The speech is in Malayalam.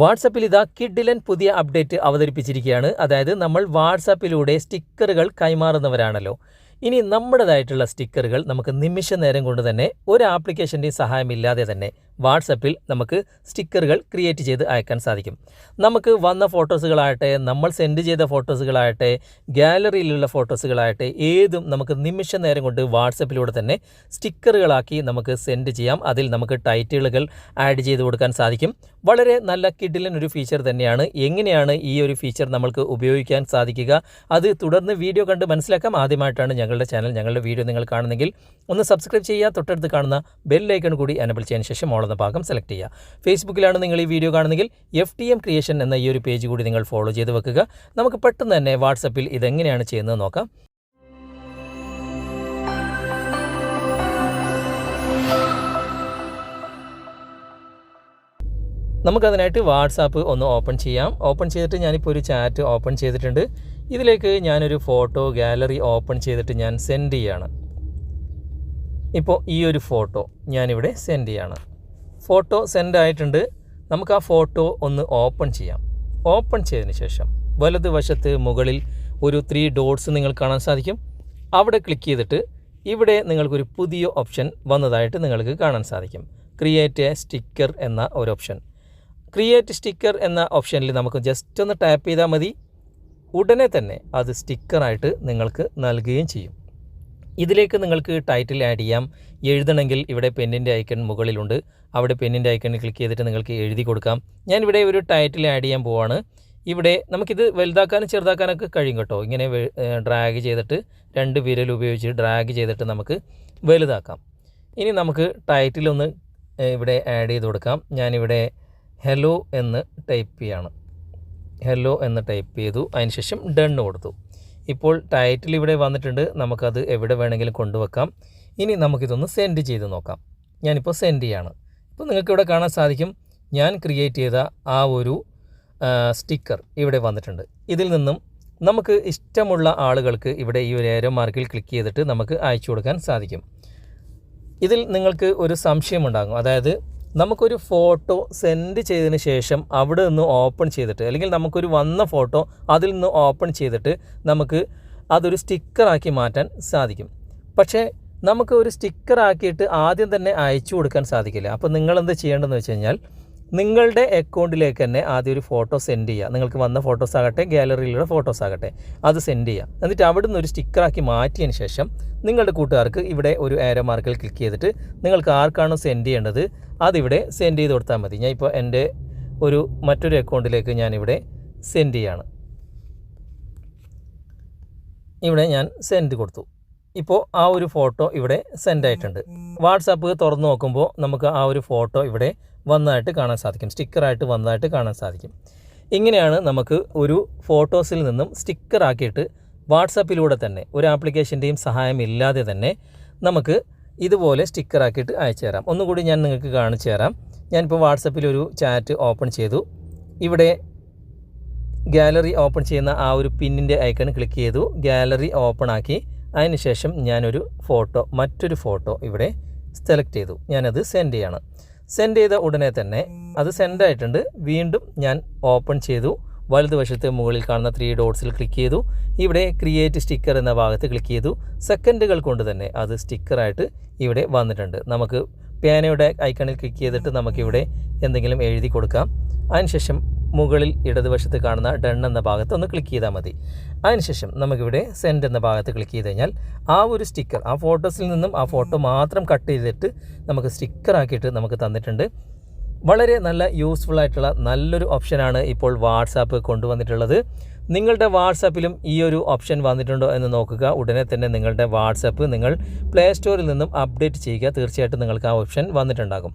വാട്സപ്പിൽ ഇതാ കിഡിലൻ പുതിയ അപ്ഡേറ്റ് അവതരിപ്പിച്ചിരിക്കുകയാണ്. അതായത് നമ്മൾ വാട്സപ്പിലൂടെ സ്റ്റിക്കറുകൾ കൈമാറുന്നവരാണല്ലോ. ഇനി നമ്മുടേതായിട്ടുള്ള സ്റ്റിക്കറുകൾ നമുക്ക് നിമിഷ നേരം കൊണ്ട് തന്നെ ഒരു ആപ്ലിക്കേഷന്റെയും സഹായമില്ലാതെ തന്നെ വാട്സപ്പിൽ നമുക്ക് സ്റ്റിക്കറുകൾ ക്രിയേറ്റ് ചെയ്ത് അയക്കാൻ സാധിക്കും. നമുക്ക് വന്ന ഫോട്ടോസുകളാകട്ടെ നമ്മൾ സെൻഡ് ചെയ്ത ഫോട്ടോസുകളാകട്ടെ ഗാലറിയിലുള്ള ഫോട്ടോസുകളാകട്ടെ ഏതും നമുക്ക് നിമിഷ നേരം കൊണ്ട് വാട്സപ്പിലൂടെ തന്നെ സ്റ്റിക്കറുകളാക്കി നമുക്ക് സെൻഡ് ചെയ്യാം. അതിൽ നമുക്ക് ടൈറ്റിലുകൾ ആഡ് ചെയ്ത് കൊടുക്കാൻ സാധിക്കും. വളരെ നല്ല കിഡിലൻ ഒരു ഫീച്ചർ തന്നെയാണ്. എങ്ങനെയാണ് ഈ ഒരു ഫീച്ചർ നമ്മൾക്ക് ഉപയോഗിക്കാൻ സാധിക്കുക? അത് തുടർന്ന് വീഡിയോ കണ്ട് മനസ്സിലാക്കാം. ആദ്യമായിട്ടാണ് ഞങ്ങളുടെ ചാനൽ. ഞങ്ങളുടെ വീഡിയോ നിങ്ങൾ കാണുന്നെങ്കിൽ ഒന്ന് സബ്സ്ക്രൈബ് ചെയ്യുക. തൊട്ടടുത്ത് കാണുന്ന ബെല്ലൈക്കൺ കൂടി അനബിൾ ചെയ്യാൻ ശേഷം ഓൾ എന്ന ഭാഗം സെലക്ട് ചെയ്യുക. ഫേസ്ബുക്കിലാണ് നിങ്ങൾ ഈ വീഡിയോ കാണുന്നെങ്കിൽ എഫ് ടി എം ക്രിയേഷൻ എന്ന ഈ ഒരു പേജ് കൂടി നിങ്ങൾ ഫോളോ ചെയ്ത് വെക്കുക. നമുക്ക് പെട്ടെന്ന് തന്നെ വാട്സപ്പിൽ ഇതെങ്ങനെയാണ് ചെയ്യുന്നത് നോക്കാം. നമുക്കതിനായിട്ട് വാട്സാപ്പ് ഒന്ന് ഓപ്പൺ ചെയ്യാം. ഓപ്പൺ ചെയ്തിട്ട് ഞാനിപ്പോൾ ഒരു ചാറ്റ് ഓപ്പൺ ചെയ്തിട്ടുണ്ട്. ഇതിലേക്ക് ഞാനൊരു ഫോട്ടോ ഗാലറി ഓപ്പൺ ചെയ്തിട്ട് ഞാൻ സെൻഡ് ചെയ്യാണ്. ഇപ്പോൾ ഈ ഒരു ഫോട്ടോ ഞാനിവിടെ സെൻഡ് ചെയ്യാണ്. ഫോട്ടോ സെൻഡ് ആയിട്ടുണ്ട്. നമുക്ക് ആ ഫോട്ടോ ഒന്ന് ഓപ്പൺ ചെയ്യാം. ഓപ്പൺ ചെയ്തതിന് ശേഷം വലതുവശത്ത് മുകളിൽ ഒരു ത്രീ ഡോട്ട്സ് നിങ്ങൾ കാണാൻ സാധിക്കും. അവിടെ ക്ലിക്ക് ചെയ്തിട്ട് ഇവിടെ നിങ്ങൾക്കൊരു പുതിയ ഓപ്ഷൻ വന്നതായിട്ട് നിങ്ങൾക്ക് കാണാൻ സാധിക്കും. ക്രിയേറ്റ് എ സ്റ്റിക്കർ എന്ന ഒരു ഓപ്ഷൻ ക്രിയേറ്റ് സ്റ്റിക്കർ എന്ന ഓപ്ഷനിൽ നമുക്ക് ജസ്റ്റ് ഒന്ന് ടാപ്പ് ചെയ്താൽ മതി. ഉടനെ തന്നെ അത് സ്റ്റിക്കറായിട്ട് നിങ്ങൾക്ക് നൽകുകയും ചെയ്യും. ഇതിലേക്ക് നിങ്ങൾക്ക് ടൈറ്റിൽ ആഡ് ചെയ്യാം. എഴുതണമെങ്കിൽ ഇവിടെ പെന്നിന്റെ ഐക്കൺ മുകളിലുണ്ട്. അവിടെ പെന്നിന്റെ ഐക്കണിൽ ക്ലിക്ക് ചെയ്തിട്ട് നിങ്ങൾക്ക് എഴുതി കൊടുക്കാം. ഞാൻ ഇവിടെ ഒരു ടൈറ്റിൽ ആഡ് ചെയ്യാൻ പോവാണ്. ഇവിടെ നമുക്കിത് വലുതാക്കാനും ചെറുതാക്കാനൊക്കെ കഴിയും കേട്ടോ. ഇങ്ങനെ ഡ്രാഗ് ചെയ്തിട്ട് രണ്ട് വിരൽ ഉപയോഗിച്ച് ഡ്രാഗ് ചെയ്തിട്ട് നമുക്ക് വലുതാക്കാം. ഇനി നമുക്ക് ടൈറ്റിലൊന്ന് ഇവിടെ ആഡ് ചെയ്ത് കൊടുക്കാം. ഞാനിവിടെ ഹലോ എന്ന് ടൈപ്പ് ചെയ്യാണ്. ഹലോ എന്ന് ടൈപ്പ് ചെയ്തു. അതിനുശേഷം ഡണ്ണ് കൊടുത്തു. ഇപ്പോൾ ടൈറ്റിൽ ഇവിടെ വന്നിട്ടുണ്ട്. നമുക്കത് എവിടെ വേണമെങ്കിലും കൊണ്ടുവെക്കാം. ഇനി നമുക്കിതൊന്ന് സെൻഡ് ചെയ്ത് നോക്കാം. ഞാനിപ്പോൾ സെൻഡ് ചെയ്യാണ്. ഇപ്പോൾ നിങ്ങൾക്ക് ഇവിടെ കാണാൻ സാധിക്കും. ഞാൻ ക്രിയേറ്റ് ചെയ്ത ആ ഒരു സ്റ്റിക്കർ ഇവിടെ വന്നിട്ടുണ്ട്. ഇതിൽ നിന്നും നമുക്ക് ഇഷ്ടമുള്ള ആളുകൾക്ക് ഇവിടെ ഈ ഒരു ഏരോ മാർക്കിൽ ക്ലിക്ക് ചെയ്തിട്ട് നമുക്ക് അയച്ചു കൊടുക്കാൻ സാധിക്കും. ഇതിൽ നിങ്ങൾക്ക് ഒരു സംശയമുണ്ടാകും അതായത് നമുക്കൊരു ഫോട്ടോ സെൻഡ് ചെയ്തതിന് ശേഷം അവിടെ നിന്ന് ഓപ്പൺ ചെയ്തിട്ട് അല്ലെങ്കിൽ നമുക്കൊരു വന്ന ഫോട്ടോ അതിൽ നിന്ന് ഓപ്പൺ ചെയ്തിട്ട് നമുക്ക് അതൊരു സ്റ്റിക്കറാക്കി മാറ്റാൻ സാധിക്കും. പക്ഷേ നമുക്ക് ഒരു സ്റ്റിക്കറാക്കിയിട്ട് ആദ്യം തന്നെ അയച്ചു കൊടുക്കാൻ സാധിക്കില്ല. അപ്പോൾ നിങ്ങളെന്ത് ചെയ്യേണ്ടതെന്ന് വെച്ച് കഴിഞ്ഞാൽ നിങ്ങളുടെ അക്കൗണ്ടിലേക്ക് തന്നെ ആദ്യം ഒരു ഫോട്ടോ സെൻഡ് ചെയ്യുക. നിങ്ങൾക്ക് വന്ന ഫോട്ടോസ് ആകട്ടെ ഗാലറിയിലുള്ള ഫോട്ടോസ് ആകട്ടെ അത് സെൻഡ് ചെയ്യുക. എന്നിട്ട് അവിടെ നിന്ന് ഒരു സ്റ്റിക്കറാക്കി മാറ്റിയതിന് ശേഷം നിങ്ങളുടെ കൂട്ടുകാർക്ക് ഇവിടെ ഒരു ആരോ മാർക്കിൽ ക്ലിക്ക് ചെയ്തിട്ട് നിങ്ങൾക്ക് ആർക്കാണോ സെൻഡ് ചെയ്യേണ്ടത് അതിവിടെ സെൻഡ് ചെയ്ത് കൊടുത്താൽ മതി. ഞാൻ ഇപ്പോൾ എന്റെ ഒരു മറ്റൊരു അക്കൗണ്ടിലേക്ക് ഞാനിവിടെ സെൻഡ് ചെയ്യാണ്. ഇവിടെ ഞാൻ സെൻഡ് കൊടുത്തു. ഇപ്പോൾ ആ ഒരു ഫോട്ടോ ഇവിടെ സെൻഡ് ആയിട്ടുണ്ട്. വാട്സാപ്പ് തുറന്നു നോക്കുമ്പോൾ നമുക്ക് ആ ഒരു ഫോട്ടോ ഇവിടെ വന്നതായിട്ട് കാണാൻ സാധിക്കും. സ്റ്റിക്കറായിട്ട് വന്നതായിട്ട് കാണാൻ സാധിക്കും. ഇങ്ങനെയാണ് നമുക്ക് ഒരു ഫോട്ടോസിൽ നിന്നും സ്റ്റിക്കറാക്കിയിട്ട് വാട്സാപ്പിലൂടെ തന്നെ ഒരു ആപ്ലിക്കേഷന്റെയും സഹായമില്ലാതെ തന്നെ നമുക്ക് ഇതുപോലെ സ്റ്റിക്കറാക്കിയിട്ട് അയച്ചു തരാം. ഒന്നുകൂടി ഞാൻ നിങ്ങൾക്ക് കാണിച്ചു തരാം. ഞാനിപ്പോൾ വാട്സപ്പിൽ ഒരു ചാറ്റ് ഓപ്പൺ ചെയ്തു. ഇവിടെ ഗാലറി ഓപ്പൺ ചെയ്യുന്ന ആ ഒരു പിന്നിന്റെ ഐക്കൺ ക്ലിക്ക് ചെയ്തു. ഗാലറി ഓപ്പൺ ആക്കി അതിനുശേഷം ഞാനൊരു ഫോട്ടോ മറ്റൊരു ഫോട്ടോ ഇവിടെ സെലക്ട് ചെയ്തു. ഞാനത് സെൻഡ് ചെയ്യാണ്. സെൻഡ് ചെയ്ത ഉടനെ തന്നെ അത് സെൻഡ് ആയിട്ടുണ്ട്. വീണ്ടും ഞാൻ ഓപ്പൺ ചെയ്തു. വലതുവശത്ത് മുകളിൽ കാണുന്ന ത്രീ ഡോട്ട്സിൽ ക്ലിക്ക് ചെയ്തു. ഇവിടെ ക്രിയേറ്റ് സ്റ്റിക്കർ എന്ന ഭാഗത്ത് ക്ലിക്ക് ചെയ്തു. സെക്കൻഡുകൾ കൊണ്ട് തന്നെ അത് സ്റ്റിക്കറായിട്ട് ഇവിടെ വന്നിട്ടുണ്ട്. നമുക്ക് പേനയുടെ ഐക്കണിൽ ക്ലിക്ക് ചെയ്തിട്ട് നമുക്കിവിടെ എന്തെങ്കിലും എഴുതി കൊടുക്കാം. അതിനുശേഷം മുകളിൽ ഇടതുവശത്ത് കാണുന്ന ഡൺ എന്ന ഭാഗത്ത് ഒന്ന് ക്ലിക്ക് ചെയ്താൽ മതി. അതിനുശേഷം നമുക്കിവിടെ സെൻഡ് എന്ന ഭാഗത്ത് ക്ലിക്ക് ചെയ്ത് കഴിഞ്ഞാൽ ആ ഒരു സ്റ്റിക്കർ ആ ഫോട്ടോസിൽ നിന്നും ആ ഫോട്ടോ മാത്രം കട്ട് ചെയ്തിട്ട് നമുക്ക് സ്റ്റിക്കറാക്കിയിട്ട് നമുക്ക് തന്നിട്ടുണ്ട്. വളരെ നല്ല യൂസ്ഫുൾ ആയിട്ടുള്ള നല്ലൊരു ഓപ്ഷനാണ് ഇപ്പോൾ വാട്സാപ്പ് കൊണ്ടുവന്നിട്ടുള്ളത്. നിങ്ങളുടെ വാട്സാപ്പിലും ഈ ഒരു ഓപ്ഷൻ വന്നിട്ടുണ്ടോ എന്ന് നോക്കുക. ഉടനെ തന്നെ നിങ്ങളുടെ വാട്സാപ്പ് നിങ്ങൾ പ്ലേ സ്റ്റോറിൽ നിന്നും അപ്ഡേറ്റ് ചെയ്യുക. തീർച്ചയായിട്ടും നിങ്ങൾക്ക് ആ ഓപ്ഷൻ വന്നിട്ടുണ്ടാകും.